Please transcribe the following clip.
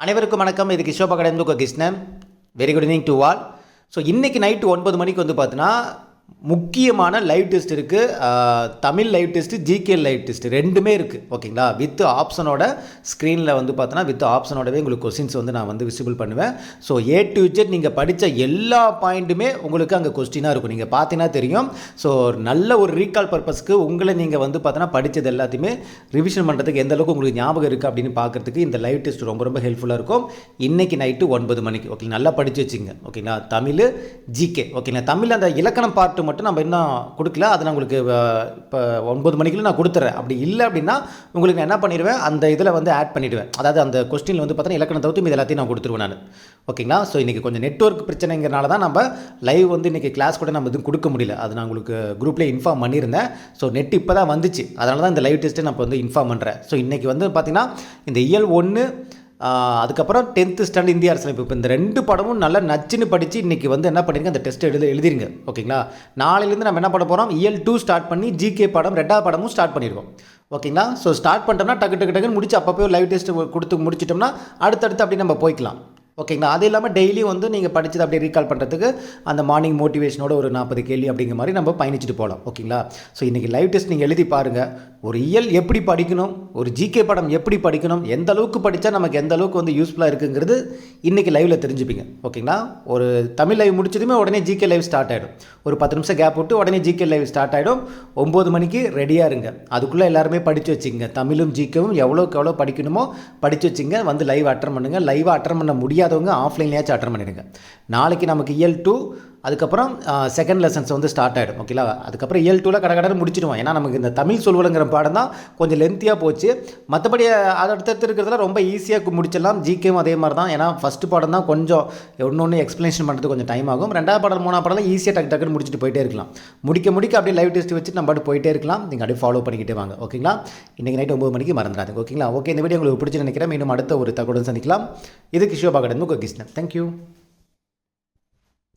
அனைவருக்கும் வணக்கம். இது கிஷோபா கடந்து Krishnan. Very good evening to all so இன்றைக்கி நைட்டு ஒன்பது மணிக்கு வந்து பார்த்தீங்கன்னா முக்கியமான லைவ் டெஸ்ட் இருக்குது Tamil live test GK live test ரெண்டுமே இருக்குது ஓகேங்களா? வித் ஆப்ஷனோட ஸ்க்ரீனில் வந்து பார்த்தோன்னா வித் ஆப்ஷனோடவே உங்களுக்கு கொஸ்டின்ஸ் வந்து நான் வந்து விசிபிள் பண்ணுவேன். ஸோ ஏ டு ஜெட் நீங்கள் படித்த எல்லா பாயிண்ட்டுமே உங்களுக்கு அங்கே கொஸ்டினாக இருக்கும். நீங்கள் பார்த்தீங்கன்னா தெரியும். ஸோ நல்ல ஒரு ரீகால் பர்பஸ்க்கு உங்களை நீங்கள் வந்து பார்த்தோன்னா படித்தது எல்லாத்தையுமே ரிவிஷன் பண்ணுறதுக்கு எந்த அளவுக்கு உங்களுக்கு ஞாபகம் இருக்குது அப்படின்னு பார்க்குறதுக்கு இந்த லைவ் டெஸ்ட் ரொம்ப ரொம்ப ஹெல்ப்ஃபுல்லாக இருக்கும். இன்றைக்கி நைட்டு ஒன்பது மணிக்கு. ஓகே நல்லா படித்து வச்சுங்க ஓகேங்களா? தமிழ் ஜிகே ஓகேங்களா? தமிழ் அந்த இலக்கணம் பார்ட்டு மட்டும் நம்ம இன்னும் கொடுக்கல. அது நான் உங்களுக்கு இப்போ ஒன்பது மணிக்குள்ள நான் கொடுத்துறேன். அப்படி இல்லை அப்படின்னா உங்களுக்கு நான் என்ன பண்ணிடுவேன்? அந்த இதில் வந்து ஆட் பண்ணிவிடுவேன் அதாவது அந்த கொஸ்டினில் வந்து பார்த்தீங்கன்னா இலக்கணம் தவிர்த்து இது எல்லாத்தையும் நான் கொடுத்துருவேன் நான். ஓகேங்களா ஸோ இன்றைக்கி கொஞ்சம் நெட்ஒர்க் பிரச்சனைங்கிறனால தான் நம்ம லைவ் வந்து இன்றைக்கி கிளாஸ் கூட நம்ம எதுவும் கொடுக்க முடியல. அது நான் உங்களுக்கு குரூப்லேயே இன்ஃபார்ம் பண்ணியிருந்தேன். ஸோ நெட் இப்போ தான் வந்துச்சு. அதனால தான் இந்த லைவ் டெஸ்ட்டை நான் இப்போ வந்து இன்ஃபார்ம் பண்ணுறேன் ஸோ இன்றைக்கி வந்து பார்த்திங்கன்னா இந்த இயல் ஒன்று அதுக்கப்புறம் டென்த்து ஸ்டாண்டர்ட் இந்திய அரசு இப்போ இந்த ரெண்டு படமும் நல்லா நச்சுன்னு படித்து இன்றைக்கி வந்து என்ன பண்ணிருங்க அந்த டெஸ்ட் எழுத எழுதிருங்க. ஓகேங்களா? நாளையிலேருந்து நம்ம என்ன பண்ண போகிறோம் இயல் டூ ஸ்டார்ட் பண்ணி ஜிகே படம் ரெண்டாவது படமும் ஸ்டார்ட் பண்ணிடுவோம் ஓகேங்களா? ஸோ ஸ்டார்ட் பண்ணிட்டோம்னா டக்கு டக்கு டக்குன்னு முடிச்சு அப்பப்போ லைவ் டெஸ்ட் கொடுத்து முடிச்சிட்டோம்னா அடுத்தடுத்து அப்படி நம்ம போய்க்கலாம். ஓகேங்களா? அது இல்லாமல் டெய்லியும் வந்து நீங்கள் படித்தது அப்படியே ரீகால் பண்ணுறதுக்கு அந்த மார்னிங் மோட்டிவேஷனோட ஒரு நாற்பது கேள்வி அப்படிங்கிற மாதிரி நம்ம பயணிச்சுட்டு போகலாம் ஓகேங்களா? ஸோ இன்றைக்கி லைவ் டெஸ்ட் நீங்கள் எழுதி பாருங்கள் ஒரு இயல் எப்படி படிக்கணும்? ஒரு ஜிகே படம் எப்படி படிக்கணும்? எந்த அளவுக்கு படித்தா நமக்கு எந்த அளவுக்கு வந்து யூஸ்ஃபுல்லாக இருக்குங்கிறது இன்றைக்கி லைவில் தெரிஞ்சுப்பீங்க. ஓகேங்களா? ஒரு தமிழ் லைவ் முடிச்சதுமே உடனே ஜிகே லைவ் ஸ்டார்ட் ஆகிடும் ஒரு பத்து நிமிஷம் கேப் விட்டு உடனே ஜிகே லைவ் ஸ்டார்ட் ஆகிடும் ஒம்பது மணிக்கு ரெடியாக இருங்க. அதுக்குள்ளே எல்லாருமே படித்து வச்சுங்க தமிழும் ஜிகேவும் எவ்வளோக்கு எவ்வளோ படிக்கணுமோ படித்து வச்சுங்க வந்து லைவ் அட்டன் பண்ணுங்கள் லைவாக அட்டன் பண்ண முடியாதவங்க ஆஃப்லைன்லேயாச்சும் அட்டன் பண்ணிடுங்க. நாளைக்கு நமக்கு இயல் டூ அதுக்கப்புறம் செகண்ட் லெசன்ஸ் வந்து ஸ்டார்ட் ஆகிடும் ஓகேலா அதுக்கப்புறம் இயல் டூவில் கடை கடை முடிச்சிடுவோம் ஏன்னா நமக்கு இந்த தமிழ் சொல்வலுங்கிற பாடம் தான் கொஞ்சம் லென்த்தியாக போச்சு. மற்றபடி அடுத்தடுத்து இருக்கிறதுல ரொம்ப ஈஸியாக முடிச்சிடலாம். ஜிகேவும் அதே மாதிரி தான். ஏன்னா ஃபஸ்ட்டு பாடம் தான் கொஞ்சம் ஒன்று ஒன்று எக்ஸ்ப்ளனேஷன் பண்ணுறதுக்கு கொஞ்சம் டைம் ஆகும். ரெண்டாவது பாடம் மூணாவது பாடம் ஈஸியாக டக்கு டக்குன்னு முடிச்சுட்டு போயிட்டே இருக்கலாம். முடிக்க முடிக்க அப்படியே லைவ் டெஸ்ட் வச்சு நம்ம பாட்டு போயிட்டே இருக்கலாம். நீங்கள் அப்படியே ஃபாலோ பண்ணிக்கிட்டே வாங்க ஓகேங்களா இன்றைக்கி நைட் ஒம்பது மணிக்கு மறந்துடாது ஓகேங்களா ஓகே இந்த வீடியோ உங்களுக்கு பிடிச்சி நினைக்கிறேன். மீண்டும் அடுத்த ஒரு தகவலும் சந்திக்கலாம். இது கிஷோபா கடந்து கிருஷ்ணன். தேங்க்யூ